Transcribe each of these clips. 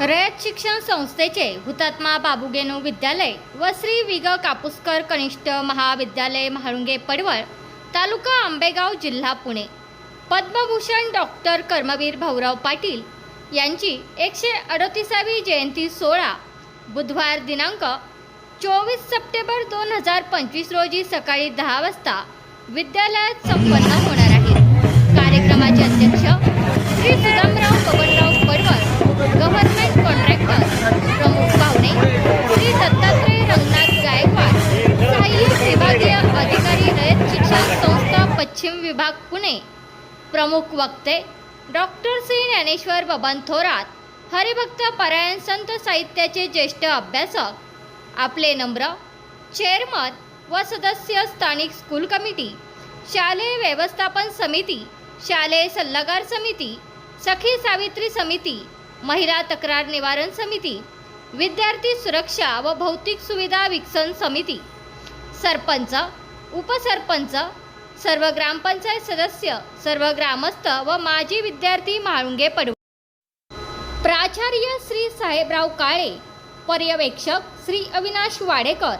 रयत शिक्षण संस्थेचे हुतात्मा बाबुगेनू विद्यालय व श्री विग कापूसकर कनिष्ठ महाविद्यालय म्हाळुंगे पडवळ तालुका आंबेगाव जिल्हा पुणे. पद्मभूषण डॉक्टर कर्मवीर भाऊराव पाटील यांची एकशे अडतीसावी जयंती सोहळा बुधवार दिनांक चोवीस सप्टेंबर दोन हजार पंचवीस रोजी सकाळी दहा वाजता विद्यालयात संपन्न होणार आहे. कार्यक्रमाचे अध्यक्ष श्री सुदामराव बबनराव पडवळ गव्हर्नमेंट विभाग पुणे. प्रमुख वक्ते डॉक्टर श्री ज्ञानेश्वर बबन थोरात हरिभक्त परायण संत साहित्याचे ज्येष्ठ अभ्यासक. आपले नम्र चेअरमन व सदस्य स्थानिक स्कूल कमिटी शालेय व्यवस्थापन समिती शालेय सल्लागार समिती सखी सावित्री समिती महिला तक्रार निवारण समिती विद्यार्थी सुरक्षा व भौतिक सुविधा विकसन समिती. सरपंच उपसरपंच सर्व ग्रामपंचायत सदस्य सर्व ग्रामस्थ व माजी विद्यार्थी म्हाळुंगे पडू प्राचार्य श्री साहेबराव काळे पर्यवेक्षक श्री अविनाश वाडेकर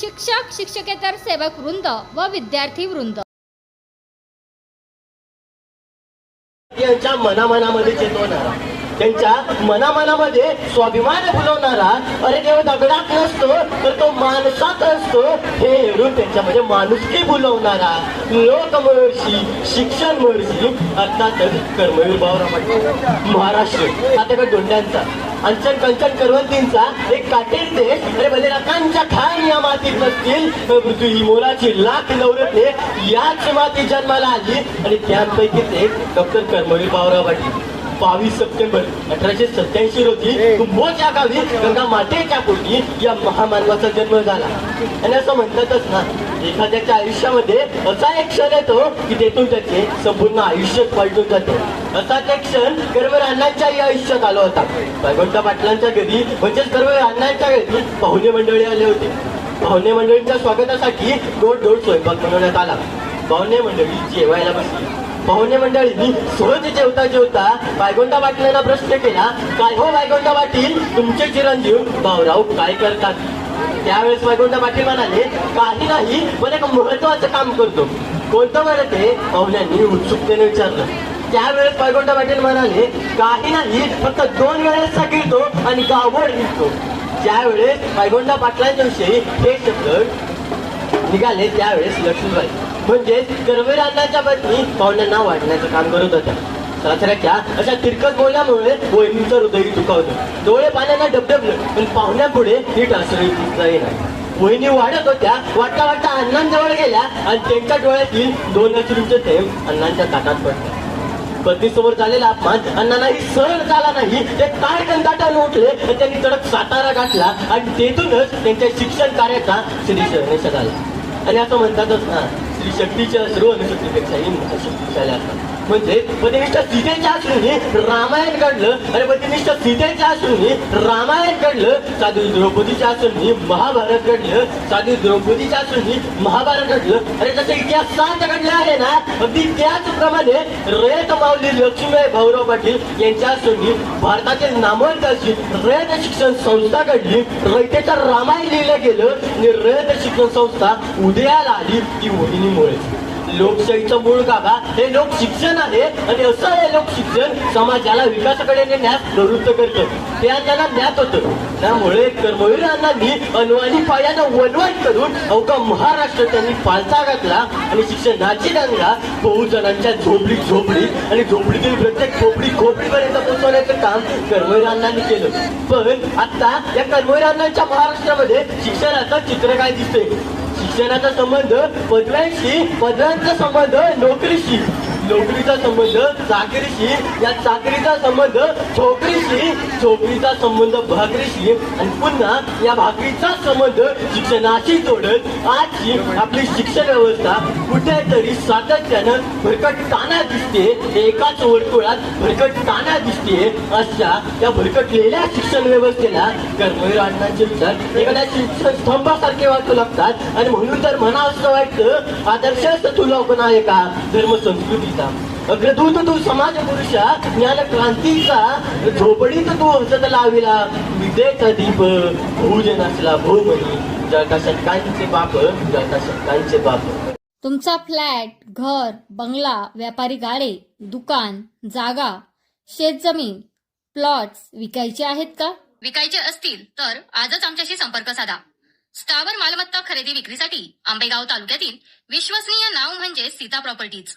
शिक्षक शिक्षकेतर सेवक वृंद व विद्यार्थी वृंद. यांच्या मनामनामध्ये चेतवणार त्यांच्या मनामनामध्ये स्वाभिमान फुलवणारा अरे देव दगडात नसतो तर तो माणसात असतो हे हेरून त्यांच्यामध्ये माणुसकी फुलवणारा लोकमहर्षी शिक्षण महर्षी अर्थातच कर्मवीर भाऊराव पाटील महाराष्ट्र. आता दोंड्यांचा अंचन कंचन करवंतींचा एक काटेल देश अरे भले रकांच्या खान या मातीत नसतील मृत्यू पृथ्वी ही मोलाची लाख नवरत्ने याच माती जन्माला आली आणि त्यापैकीच एक डॉक्टर कर्मवीर भाऊराव पाटील बावीस सप्टेंबर अठराशे सत्याऐंशी रोजी कुंभोज या गावी गंगा मातेच्या पोटी या महामानवाचा जन्म झाला. आणि असं म्हणतातच ना एखाद्याच्या आयुष्यामध्ये असा एक क्षण येतो की तेथून त्याचे संपूर्ण आयुष्य पलटून जाते. असाच एक क्षण कर्मवीर अण्णांच्याही आयुष्यात आला होता. भगवंता पाटलांच्या घरी म्हणजेच कर्मवीर अण्णांच्या घरी पाहुणे मंडळी आले होते. पाहुणे मंडळींच्या स्वागतासाठी गोड गोड स्वयंपाक बनवण्यात आला. पाहुणे मंडळी जेवायला बसली. पाहुणे मंडळींनी सहज जेवता जेवता बायगोंडा पाटलांना प्रश्न केला काय हो बायगोंडा पाटील? तुमचे चिरंजीव भाऊराव काय करतात? त्यावेळेस बायगोंडा पाटील म्हणाले काही नाही पण एक महत्वाचं काम करतो. कोणतं बरं ते? पाहुण्यांनी उत्सुकतेने विचारलं. त्यावेळेस बायगोंडा पाटील म्हणाले काही नाही फक्त दोन वेळेस गिळतो आणि गावभर निघतो ज्यावेळेस बायगोंडा पाटलांच्या विषयी हे शब्द निघाले त्यावेळेस लक्ष्मीबाई. म्हणजेच कर्मवीरांच्या पत्नी पाहुण्यांना वाढण्याचं काम करत होत्या. सासऱ्याच्या अशा तिरकट बोलण्यामुळे वहिनीचं हृदय दुखावलं. डोळे पाण्याला डबडबलं. पण पाहुण्यापुढे नीट आश्रय नाही वहिनी वाढत होत्या. वाटता वाटता अण्णांजवळ गेल्या आणि त्यांच्या डोळ्यातील दोन अश्रूंचे थेंब अण्णांच्या ताटात पडले. पत्नीसमोर झालेला अपमान अण्णांनाही सरळ झाला नाही. ते काय कंदाटाने उठले आणि त्यांनी तडक सातारा गाठला आणि तेथूनच त्यांच्या शिक्षण कार्याचा श्री शरणेश झाला आणि असं म्हणतातच ना स्त्री शक्तीच्या सर्व अनुशक्तीपेक्षाही मोठ्या शक्तिशाली असतात म्हणजे पतिनिष्ठ सीतेच्या अश्रूने रामायण घडलं आणि पतिनिष्ठ सीतेच्या अश्रूने रामायण घडलं. साधू द्रौपदीच्या अश्रूने महाभारत घडलं. साधू द्रौपदीच्या अश्रूने महाभारत घडलं. अरे जसं इतिहासात घडला आहे ना? अगदी त्याचप्रमाणे रयत माऊली लक्ष्मीबाई भाऊराव पाटील यांच्या अश्रूने भारतातील नामवंत अशी रयत शिक्षण संस्था घडली. रयतेचं रामायण लिहिलं गेलं. आणि रयत शिक्षण संस्था उदयाला आली ती मोहिनीमुळे. लोकशाहीचं मूळ काका हे लोक शिक्षण आहे. आणि असं हे लोक शिक्षण समाजाला विकासाकडे नेण्यास प्रवृत्त करतं. ते त्यांना ज्ञात होतं. त्यामुळे कर्मवीरांनी अण्णांनी अनवाणी पायानं वनवाट करून अवका महाराष्ट्र त्यांनी पालथा घातला आणि शिक्षणाची गंगा बहुजनांच्या झोपडी झोपडी आणि झोपडीतील प्रत्येक खोपडी खोपडीपर्यंत पोहोचवण्याचं काम कर्मवीरांनी केलं. पण आता या कर्मवीरांच्या महाराष्ट्रामध्ये शिक्षणाचं चित्र काय दिसतंय? शिक्षणाचा संबंध पदव्यांशी पदव्यांचा संबंध नोकरीशी. नोकरीचा संबंध चाकरीशी या चाकरीचा संबंध छोकरीशी छोकरीचा संबंध भाकरीशी आणि पुन्हा या भाकरीचा संबंध शिक्षणाशी जोडत आजची आपली शिक्षण व्यवस्था कुठेतरी सातत्यानं भरकटताना दिसते एकाच वर्तुळात भरकटताना दिसते अशा या भरकटलेल्या शिक्षण व्यवस्थेला कर्मवीर अण्णांचे विचार एखाद्या शिक्षण स्तंभासारखे वाटू लागतात. आणि म्हणून तर म्हणा असं वाटतं आदर्श तुला पण आहे का धर्म संस्कृती संस्कृतीचा अग्रदूत तू समाज पुरुषा ज्ञान क्रांतीचा झोपडीत तू हसत लाविला. विद्येचा दीप भूज नसला भूमनी. जळका शतकांचे बाप जळका शतकांचे बाप तुमचा फ्लॅट घर बंगला व्यापारी गाडे दुकान जागा शेतजमीन प्लॉट्स विकायचे आहेत का? विकायचे असतील तर आजच आमच्याशी संपर्क साधा. स्थावर मालमत्ता खरेदी विक्रीसाठी आंबेगाव तालुक्यातील विश्वसनीय नाव म्हणजे सीता प्रॉपर्टीज.